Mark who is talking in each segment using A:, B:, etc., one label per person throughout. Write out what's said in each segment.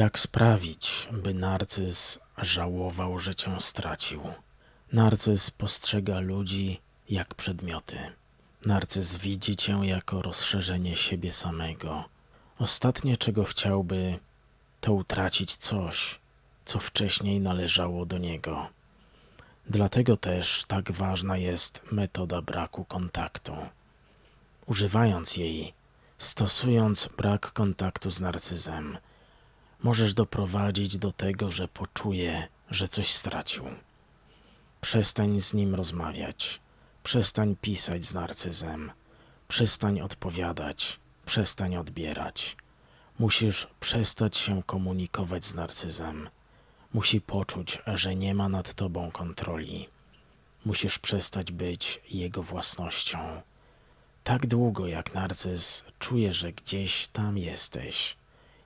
A: Jak sprawić, by narcyz żałował, że cię stracił? Narcyz postrzega ludzi jak przedmioty. Narcyz widzi cię jako rozszerzenie siebie samego. Ostatnie, czego chciałby, to utracić coś, co wcześniej należało do niego. Dlatego też tak ważna jest metoda braku kontaktu. Używając jej, stosując brak kontaktu z narcyzem, możesz doprowadzić do tego, że poczuje, że coś stracił. Przestań z nim rozmawiać, przestań pisać z narcyzem, przestań odpowiadać, przestań odbierać. Musisz przestać się komunikować z narcyzem. Musi poczuć, że nie ma nad tobą kontroli. Musisz przestać być jego własnością. Tak długo jak narcyz czuje, że gdzieś tam jesteś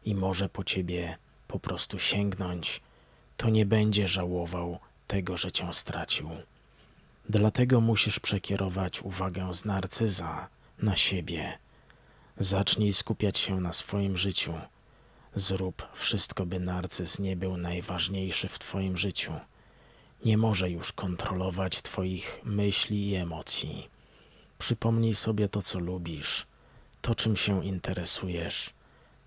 A: i może po ciebie po prostu sięgnąć, to nie będzie żałował tego, że cię stracił. Dlatego musisz przekierować uwagę z narcyza na siebie. Zacznij skupiać się na swoim życiu. Zrób wszystko, by narcyz nie był najważniejszy w Twoim życiu. Nie może już kontrolować Twoich myśli i emocji. Przypomnij sobie to, co lubisz, to, czym się interesujesz,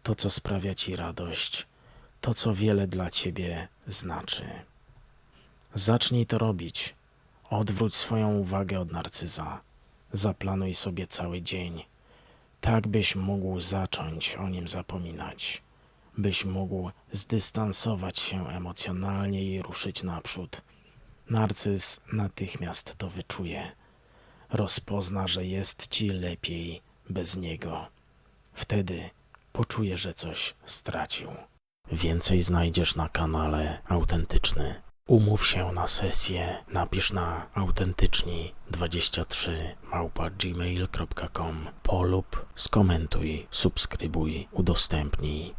A: to, co sprawia Ci radość, to, co wiele dla Ciebie znaczy. Zacznij to robić. Odwróć swoją uwagę od narcyza. Zaplanuj sobie cały dzień, tak byś mógł zacząć o nim zapominać, byś mógł zdystansować się emocjonalnie i ruszyć naprzód. Narcyz natychmiast to wyczuje. Rozpozna, że jest ci lepiej bez niego. Wtedy poczuje, że coś stracił. Więcej znajdziesz na kanale Autentyczny. Umów się na sesję, napisz na autentyczni23 małpa gmail.com polub, skomentuj, subskrybuj, udostępnij.